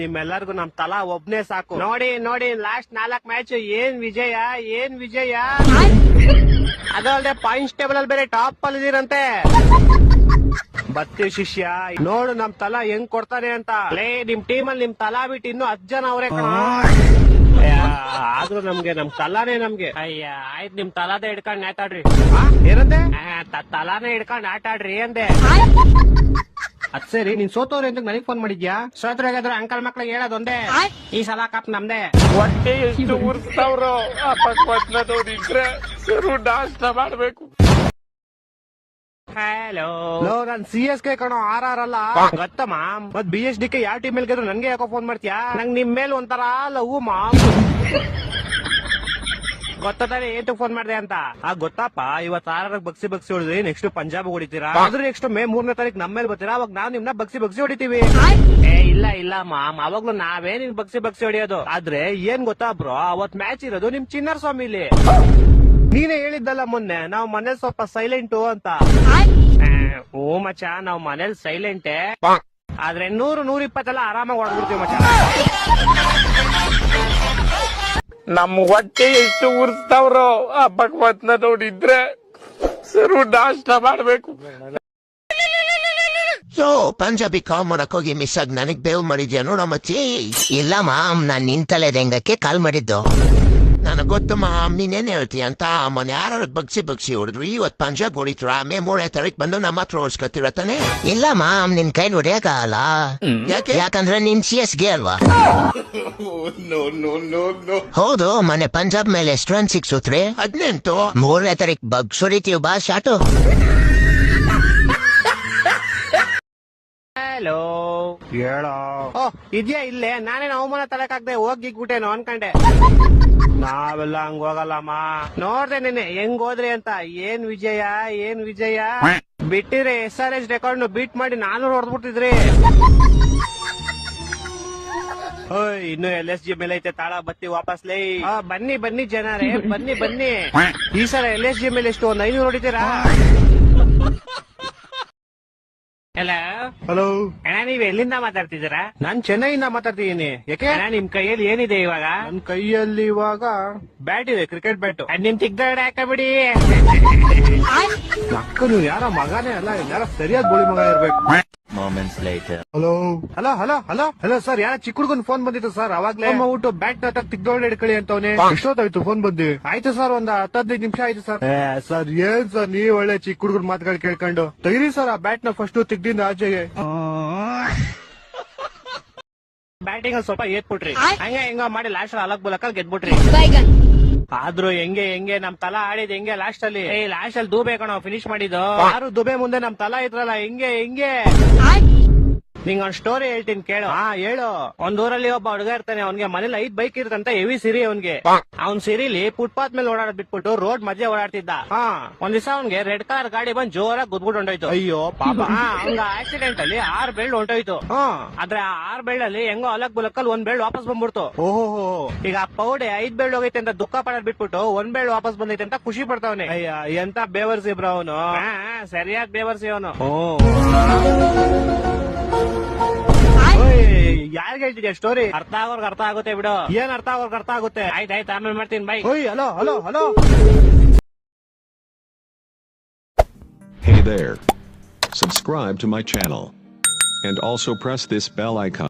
ನಿಮ್ಮೆಲ್ಲರಿಗೂ ನಮ್ ತಲಾ ಒಬ್ನೇ ಸಾಕು. ನೋಡಿ ನೋಡಿ ಲಾಸ್ಟ್ ನಾಲ್ಕ್ ಮ್ಯಾಚ್ ಏನ್ ವಿಜಯ ಏನ್ ವಿಜಯ? ಅದಲ್ಲದೆ ಪಾಯಿಂಟ್ಸ್ ಟೇಬಲ್ ಅಲ್ಲಿ ಬೇರೆ ಟಾಪ್ ಅಲ್ಲಿ ಇದೀರಂತೆ. ಬತ್ತಿ ಶಿಷ್ಯ ನೋಡು ನಮ್ ತಲಾ ಹೆಂಗ್ ಕೊಡ್ತಾನೆ ಅಂತ. ಲೇ ನಿಮ್ ಟೀಮ್ ಅಲ್ಲಿ ನಿಮ್ ತಲಾ ಬಿಟ್ಟು ಇನ್ನು ಹತ್ ಜನ ಅವ್ರೆ ಆದ್ರೂ ನಮ್ಗೆ ನಮ್ ತಲಾನೇ ನಮ್ಗೆ. ಅಯ್ಯ ಆಯ್ತು ನಿಮ್ ತಲಾದ ಹಿಡ್ಕೊಂಡ್ ಆಟಾಡ್ರಿ. ಏನಂದೆ ತಲಾನೇ ಹಿಡ್ಕೊಂಡ್ ಆಟಾಡ್ರಿ ಅಂದೆ. ಅದ್ ಸರಿ ನೀನ್ ಸೋತವ್ರೆ ಅಂತ ನನಗ್ ಫೋನ್ ಮಾಡಿದ್ಯಾ? ಸೋತ್ರ ಹೇಗಾದ್ರೆ ಅಂಕಲ್ ಮಕ್ಳಿಗೆ ಹೇಳೋದೊಂದೇ? ಈ ಸಲ ಕಪ್ ನಮ್ದೇ. ಹೊಟ್ಟೆ ಎಷ್ಟು ಉರ್ಸ್ತಾವ್ರೋ ಅಪಕ್ವತ್ನದವ್ರು ಇದ್ರೆ ನಾಷ್ಟ ಮಾಡ್ಬೇಕು. ಹಲೋ ಲೋ ನಾನ್ ಸಿ ಎಸ್ ಕೆ ಕಣೋ ಆರ್ ಆರ್ ಅಲ್ಲ. ಗೊತ್ತಮ್ಮ? ಮತ್ ಬಿ ಎಸ್ ಡಿ ಕೆ ಯಾವ ಟೀಮ್ ಗೆದ್ರು ನನ್ಗೆ ಯಾಕೋ ಫೋನ್ ಮಾಡ್ತೀಯಾ? ನಂಗ್ ನಿಮ್ ಮೇಲೆ ಒಂಥರ ಲವ್ ಮಾಮ್. ಗೊತ್ತಾನೆ ಏನ್ ಫೋನ್ ಮಾಡಿದೆ ಅಂತ? ಆ ಗೊತ್ತಪ್ಪ. ಇವತ್ ಆರಾರ ಬಗ್ಸಿ ಬಗ್ಸಿ ಹೊಡಿದ್ರಿ. ನೆಕ್ಸ್ಟ್ ಪಂಜಾಬ್ ಹೊಡಿತೀರಾ? ಆದ್ರೆ ನೆಕ್ಸ್ಟ್ ಮೇ ಮೂರನೇ ತಾರೀಕು ನಮ್ಮ ಮೇಲೆ ಬರ್ತೀರಾ? ಅವಾಗ ನಾವ್ ನಿಮ್ನ ಬಗ್ಸಿ ಬಗ್ಸಿ ಹೊಡಿತೀವಿ. ಏ ಇಲ್ಲ ಇಲ್ಲ ಮಾಮ್. ಅವಾಗ್ಲೂ ನಾವೇ ನಿನ್ ಬಗ್ಸಿ ಬಗ್ಸಿ ಹೊಡಿಯೋದು. ಆದ್ರೆ ಏನ್ ಗೊತ್ತಾ ಬ್ರೋ? ಅವತ್ ಮ್ಯಾಚ್ ಇರೋದು ನಿಮ್ ಚಿನ್ನರ್ ಸ್ವಾಮಿಲಿ ನೀನೇ ಹೇಳಿದ್ದಲ್ಲ ಮೊನ್ನೆ ನಾವ್ ಮನೇಲಿ ಸ್ವಲ್ಪ ಸೈಲೆಂಟು ಅಂತ. ಓ ಮಚ ನಾವ್ ಮನೇಲಿ ಸೈಲೆಂಟೇ ಆದ್ರೆ ನೂರು ನೂರ ಇಪ್ಪತ್ತೆಲ್ಲ ಆರಾಮಾಗಿ ಹೊಡ್ಬಿಡ್ತೀವಿ ಮಚ ನಮ್ ಹೊಟ್ಟೆ ಎಷ್ಟು ಉರ್ತವರು ಆ ಭಗವಂತನ ನೋಡಿದ್ರೆ ಸರು ನಾಷ್ಟ ಮಾಡ್ಬೇಕು. ಸೊ ಪಂಜಾಬಿ ಕಾಲ್ ಮಾಡಕ್ ಹೋಗಿ ಮಿಸ್ ಆಗಿ ನನಗ್ ಬೇವ್ ಮಾಡಿದ್ಯಾ ನೋಡಮ್ಮ ಇಲ್ಲ ಮಾಮ್ ನಾನ್ ನಿನ್ ತಲೆ ಕಾಲ್ ಮಾಡಿದ್ದು. ನನಗ್ ಗೊತ್ತು ಮಾ ನೀನೇನ್ ಹೇಳ್ತೀಯ ಅಂತ ಮೊನ್ನೆ ಯಾರು ಬಗ್ಸಿ ಬಗ್ಸಿ ಹೊಡಿದ್ರು ಇವತ್ತು ಪಂಜಾಬ್ ಹೊಡಿತ್ರ ಮೇ ಮೂರನೇ ತಾರೀಕು ಬಂದು ನಮ್ಮ ಹತ್ರ ಓಡಿಸ್ಕೊತಿರ ತಾನೆ ಇಲ್ಲ ಮಾಮ್ ನಿನ್ ಕೈ ಹೊಡಿಯಕ್ಕಾಗಲ್ಲ ಯಾಕೆ ಯಾಕಂದ್ರೆ ನಿನ್ ಸಿ ಎಸ್ಗೆ ಅಲ್ವಾ ಹೌದು ಮೊನ್ನೆ ಪಂಜಾಬ್ ಮೇಲೆ ಎಷ್ಟು ರನ್ ಸಿಕ್ಸುತ್ರಿ ಹದಿನೆಂಟು ಮೂರನೇ ತಾರೀಕು ಬಗ್ಸ್ ಹೊಡಿತೀವಿ ಬಾ ಶಾಟು ಹಲೋ ಹೇಳೋ. ಓ ಇದ್ಯಾ ಇಲ್ಲೇ? ನಾನೇನು ಅವಮಾನ ತಲಕಾಗ್ದೆ ಹೋಗಿಗ್ಬಿಟ್ಟೇನು ಅನ್ಕಂಡೆ. ನಾವೆಲ್ಲ ಹಂಗ ಹೋಗಲ್ಲಮ್ಮ. ನೋಡ್ದೆ ನಿನ್ನೆ ಹೆಂಗ್ ಹೋದ್ರಿ ಅಂತ. ಏನ್ ವಿಜಯ ಏನ್ ವಿಜಯ? ಬಿಟ್ಟಿದ್ರೆ S R S record beat ಮಾಡಿ ನಾನು ಹೊಡೆದ್ಬಿಟ್ಟಿದ್ರಿ. ಓಯ್ ಇನ್ನು ಎಲ್ ಎಸ್ ಜಿ ಮೇಲೆ ಐತೆ ತಾಳ ಬತ್ತಿ ವಾಪಸ್ ಲೈ. ಬನ್ನಿ ಬನ್ನಿ ಜನರೇ ಬನ್ನಿ ಬನ್ನಿ. ಈ ಸಲ ಎಲ್ ಎಸ್ ಜಿ ಮೇಲೆ ಎಷ್ಟು ಒಂದ್ ಐನೂರು ಹೊಡಿತೀರಾ? ಹಲೋ ಹಲೋ ಅಣ್ಣ ನೀವ್ ಎಲ್ಲಿಂದ ಮಾತಾಡ್ತಿದ್ದೀರಾ? ನಾನ್ ಚೆನ್ನೈಯಿಂದ ಮಾತಾಡ್ತಿದ್ದೀನಿ. ಯಾಕೆ? ಅಣ್ಣ ನಿಮ್ ಕೈಯಲ್ಲಿ ಏನಿದೆ ಇವಾಗ? ನನ್ ಕೈಯಲ್ಲಿ ಇವಾಗ ಬ್ಯಾಟ್ ಇದೆ ಕ್ರಿಕೆಟ್ ಬ್ಯಾಟ್. ನಿಮ್ ತಿಗ್ದಡೆ ಹಾಕಬಿಡಿ. ಅಕ್ಕ ನೀವು ಯಾರ ಮಗನೇ ಅಲ್ಲ ಯಾರ ಸರಿಯಾದ ಗೋಳಿ ಮಗ ಇರ್ಬೇಕು. Hello hello hello hello hello sir ಯಾರ ಚಿಕ್ಕ ಹುಡುಗನ್ ಫೋನ್ ಬಂದಿತ್ತು ಸರ್ ಅವಾಗ್ಲೇ ಊಟ ಬ್ಯಾಟ್ನ ತಿಗ್ದೊಳ್ಳೆ ಹಿಡ್ಕೊಳ್ಳಿ ಅಂತವನೆ. ಎಷ್ಟೊತ್ತಾಯ್ತು ಫೋನ್ ಬಂದು? ಆಯ್ತು ಸರ್ ಒಂದ್ ಹತ್ತದೈದು ನಿಮಿಷ ಆಯ್ತು ಸರ್ ಸರ್ ಏನ್ ಸರ್ ನೀವ್ ಒಳ್ಳೆ ಚಿಕ್ಕ ಹುಡುಗರ್ ಮಾತುಗಳು ಕೇಳ್ಕೊಂಡು. ತೆಗಿರಿ ಸರ್ ಆ ಬ್ಯಾಟ್ನ ಫಸ್ಟ್ ತಿಗ್ದಿಂದ ಆಚೆಗೆ. ಬ್ಯಾಟಿಂಗ್ ಸ್ವಲ್ಪ ಏತ್ಬಿಟ್ರಿ. ಹಂಗ ಹೆಂಗ ಮಾಡಿ ಲಾಸ್ಟ್ ಅಲಕ್ ಬುಲಕ ಗೆದ್ಬಿಟ್ರಿ. ಆದ್ರೂ ಹೆಂಗೆ ಹೆಂಗೆ ನಮ್ ತಲಾ ಆಡಿದ್ ಹೆಂಗೆ ಲಾಸ್ಟ್ ಅಲ್ಲಿ? ಏ ಲಾಸ್ಟ್ ಅಲ್ಲಿ ದೂಬೆ ಕಣೋ ಫಿನಿಶ್ ಮಾಡಿದ್ದು. ಯಾರು ದುಬೆ ಮುಂದೆ ನಮ್ ತಲಾ ಇದ್ರಲ್ಲ ಹೆಂಗೆ ಹೆಂಗೆ? ನಿಂಗ್ ಒಂದ್ ಸ್ಟೋರಿ ಹೇಳ್ತೀನಿ ಕೇಳು. ಹಾ ಹೇಳು. ಒಂದ್ ಊರಲ್ಲಿ ಒಬ್ಬ ಹುಡುಗ ಇರ್ತಾನೆ ಅವ್ನಿಗೆ ಮನೇಲಿ ಐದ್ ಬೈಕ್ ಇರ್ತಂತ ಹೆವಿ ಸಿರಿ ಅವ್ನಿಗೆ. ಅವ್ನ್ ಸಿರಿಲಿ ಫುಟ್ಪಾತ್ ಮೇಲೆ ಓಡಾಡೋದ್ ಬಿಟ್ಬಿಟ್ಟು ರೋಡ್ ಮಧ್ಯೆ ಓಡಾಡ್ತಿದ್ದ. ಹಾ ಒಂದ್ ದಿವಸ ಅವ್ನಿಗೆ ರೆಡ್ ಕಲರ್ ಗಾಡಿ ಬಂದ್ ಜೋರಾಗಿ ಗುದ್ಬಿಟ್ಟು ಹೊಂಟೋಯ್ತು. ಅಯ್ಯೋ ಪಾಪ. ಅವ್ನ ಆಕ್ಸಿಡೆಂಟ್ ಅಲ್ಲಿ ಆರ್ ಬೆಲ್ಡ್ ಹೊಂಟೋಯ್ತು. ಆದ್ರೆ ಆ ಆರ್ ಬೆಲ್ಡ್ ಅಲ್ಲಿ ಹೆಂಗೋ ಅಲಕ್ ಬುಲಕಲ್ ಒಂದ್ ಬೆಲ್ಡ್ ವಾಪಸ್ ಬಂದ್ಬಿಡ್ತು. ಓಹೋ ಈಗ ಆ ಪೌಡೆ ಐದ್ ಬೆಳ್ ಹೋಗೈತೆ ಅಂತ ದುಃಖ ಪಡೋದ್ ಬಿಟ್ಬಿಟ್ಟು ಒಂದ್ ಬೆಲ್ಡ್ ವಾಪಸ್ ಬಂದೈತೆ ಅಂತ ಖುಷಿ ಪಡ್ತಾವನೆ. ಅಯ್ಯ ಎಂತ ಬೇವರ್ಸಿ ಬ್ರ ಅವನು. ಸರಿಯಾದ ಬೇವರ್ಸಿ ಅವನು. ಯಾರ್ಗೆ ಹೇಳ್ತಿದ್ಯಾ ಸ್ಟೋರಿ ಅರ್ಥ ಆಗೋರ್ಗ್ ಅರ್ಥ ಆಗುತ್ತೆ ಬಿಡು ಏನ್ ಅರ್ಥ ಆಗೋರ್ಗ್ ಅರ್ಥ ಆಗುತ್ತೆ ಆಯ್ತಾಯ್ತು ಆಮೇಲೆ ಮಾಡ್ತೀನಿ bye hello hello hello Hey there. Subscribe to my channel. And also press this bell icon.